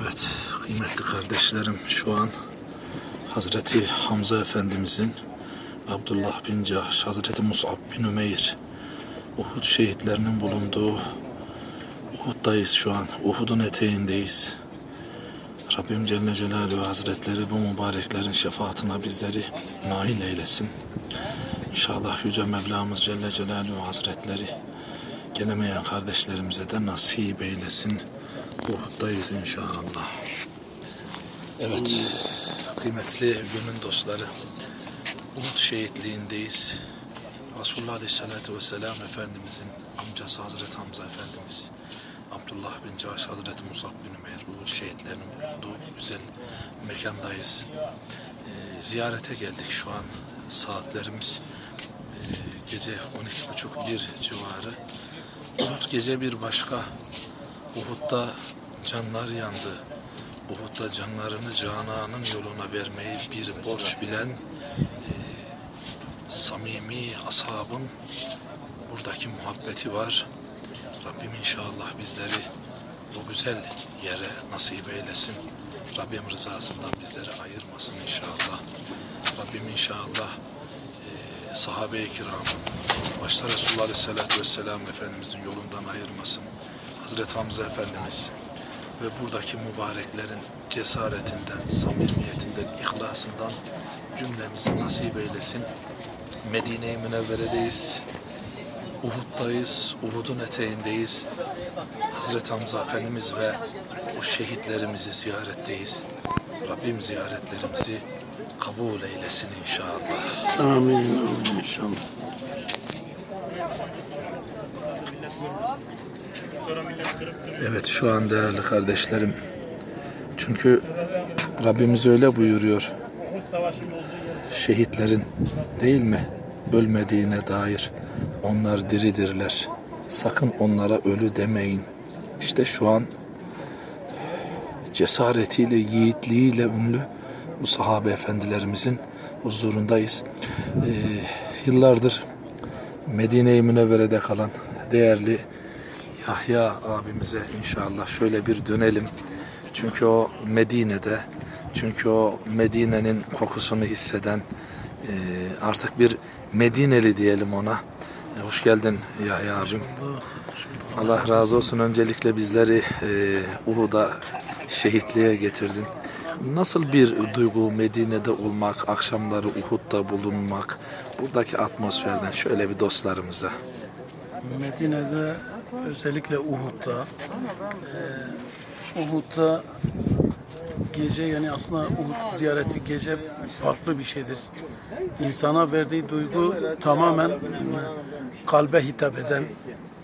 Evet kıymetli kardeşlerim şu an Hazreti Hamza Efendimizin Abdullah bin Cahş, Hazreti Musab bin Ümeyr Uhud şehitlerinin bulunduğu Uhud'dayız şu an. Uhud'un eteğindeyiz. Rabbim Celle Celaluhu Hazretleri bu mübareklerin şefaatine bizleri nail eylesin. İnşallah Yüce Mevlamız Celle Celaluhu Hazretleri gelemeyen kardeşlerimize de nasip eylesin. Uhud'dayız inşallah. Evet, kıymetli günün dostları, Uhud şehitliğindeyiz. Resulullah Aleyhisselatü Vesselam Efendimizin amcası Hazreti Hamza Efendimiz, Abdullah bin Caş, Hazreti Musab bin Ümeyr, Uhud şehitlerinin bulunduğu güzel mekandayız. Ee, ziyarete geldik şu an. Saatlerimiz e, gece 12.30 bir civarı. Uhud gece bir başka. Uhud'da canlar yandı. Uhud'da canlarını cananın yoluna vermeyi bir borç bilen e, samimi ashabın buradaki muhabbeti var. Rabbim inşallah bizleri o güzel yere nasip eylesin. Rabbim rızasından bizleri ayırmasın inşallah. Rabbim inşallah e, sahabe-i kiramın başta Resulullah Aleyhisselatü Vesselam Efendimizin yolundan ayırmasın. Hazreti Hamza Efendimiz ve buradaki mübareklerin cesaretinden, samimiyetinden, ihlasından cümlemize nasip eylesin. Medine-i Münevvere'deyiz. Uhud'dayız, Uhud'un eteğindeyiz. Hazreti Hamza Efendimiz ve o şehitlerimizi ziyaretteyiz. Rabbim ziyaretlerimizi kabul eylesin inşallah. Amin. Amin inşallah. Evet şu an değerli kardeşlerim. Çünkü Rabbimiz öyle buyuruyor. Şehitlerin değil mi? Ölmediğine dair onlar diridirler. Sakın onlara ölü demeyin. İşte şu an cesaretiyle, yiğitliğiyle ünlü bu sahabe efendilerimizin huzurundayız. Ee, yıllardır Medine-i Münevvere'de kalan değerli Yahya abimize inşallah şöyle bir dönelim. Çünkü o Medine'de, çünkü o Medine'nin kokusunu hisseden e, artık bir Medineli diyelim ona. E, hoş geldin Yahya abim. Allah razı olsun öncelikle bizleri e, Uhud'a şehitliğe getirdin. Nasıl bir duygu Medine'de olmak, akşamları Uhud'da bulunmak, buradaki atmosferden şöyle bir dostlarımıza. Medine'de özellikle Uhud'da e, Uhud'da gece yani aslında Uhud ziyareti gece farklı bir şeydir. İnsana verdiği duygu tamamen kalbe hitap eden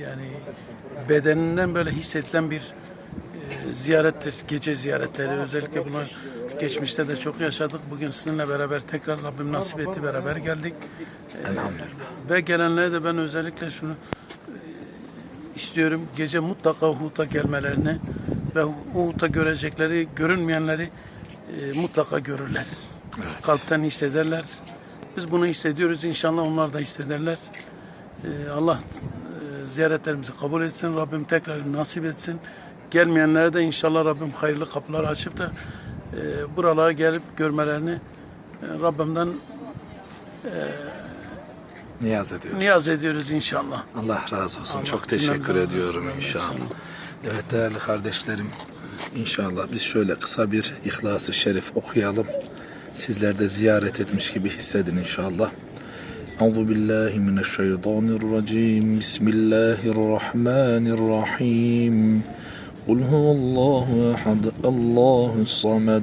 yani bedeninden böyle hissedilen bir e, ziyarettir. Gece ziyaretleri özellikle bunu geçmişte de çok yaşadık. Bugün sizinle beraber tekrar Rabbim nasip etti beraber geldik. Elhamdülillah. Ve gelenlere de ben özellikle şunu istiyorum. Gece mutlaka Uhud'a gelmelerini ve Uhud'da görecekleri, görünmeyenleri e, mutlaka görürler. Evet. Kalpten hissederler. Biz bunu hissediyoruz. İnşallah onlar da hissederler. E, Allah e, ziyaretlerimizi kabul etsin. Rabbim tekrar nasip etsin. Gelmeyenlere de inşallah Rabbim hayırlı kapılar açıp da e, buralara gelip görmelerini e, Rabbimden Niyaz ediyoruz. niyaz ediyoruz inşallah. Allah razı olsun. Allah Çok teşekkür ediyorum inşallah. Evet değerli kardeşlerim. İnşallah biz şöyle kısa bir İhlas-ı Şerif okuyalım. Sizler de ziyaret etmiş gibi hissedin inşallah. Euzu billahi mineşşeytanirracim. Bismillahirrahmanirrahim. Kul huvallahu ehad. Allahus samed.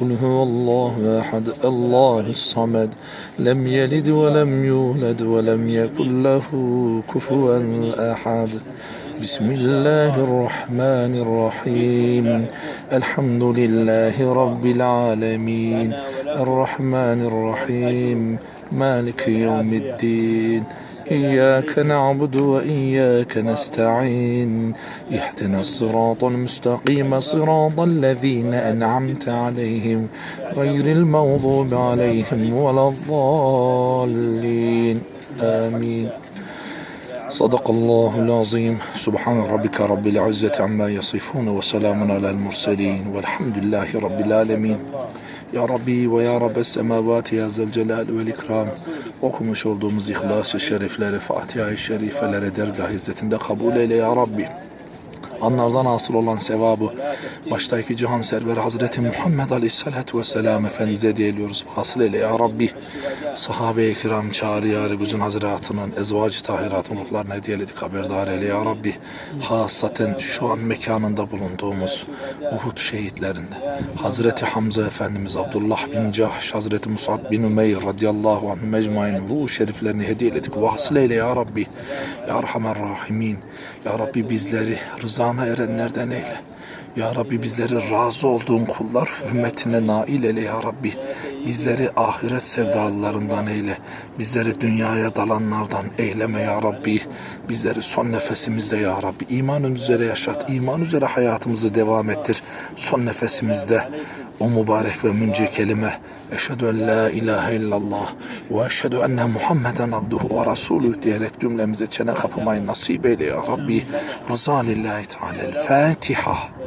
قل هو الله أحد الله الصمد. لم يلد ولم يولد ولم يكن له كفوا أحد. بسم الله الرحمن الرحيم. الحمد لله رب العالمين. الرحمن الرحيم. مالك يوم الدين. إياك نعبد وإياك نستعين. اهدنا الصراط المستقيم صراط الذين أنعمت عليهم غير المغضوب عليهم ولا الضالين. آمين. صدق الله العظيم. سبحان ربك رب العزة عما يصفون وسلام على المرسلين. والحمد لله رب العالمين. ve Ya Rabbes semavati ya zel celal vel ikram okumuş olduğumuz İhlas-ı Şerifleri, Fatiha-i Şerifeleri dergah izzetinde kabul eyle Ya Rabbi. Anlardan hasıl olan sevabı baştaki cihan serveri Hazreti Muhammed Aleyhisselatü Vesselam Efendimiz'e hediye ediyoruz. Hasıl eyle Ya Rabbi. Sahabe-i kiram çağrı yarı güzün hazretinin ezvacı tahiratın ruhlarına hediyeledik haberdar eyle Ya Rabbi. Hasaten şu an mekanında bulunduğumuz Uhud şehitlerinde Hazreti Hamza Efendimiz Abdullah bin Cahş Hazreti Musab bin Umeyr radıyallahu anh mecmain ruh şeriflerini hediyeledik. Vasıl eyle Ya Rabbi. Ya Erhamer Rahimin. Ya Rabbi bizleri rızana erenlerden eyle. Ya Rabbi bizleri razı olduğun kullar hürmetine nail eyle Ya Rabbi. Bizleri ahiret sevdalılarından eyle. Bizleri dünyaya dalanlardan eyleme Ya Rabbi. Bizleri son nefesimizde Ya Rabbi. iman üzere yaşat. iman üzere hayatımızı devam ettir. Son nefesimizde o mübarek ve münce kelime Eşhedü en la ilahe illallah ve eşhedü enne Muhammeden abduhu ve rasulü diyerek cümlemize çene kapımayı nasip eyle ya Rabbi. Rıza lillahi teala. Fatiha.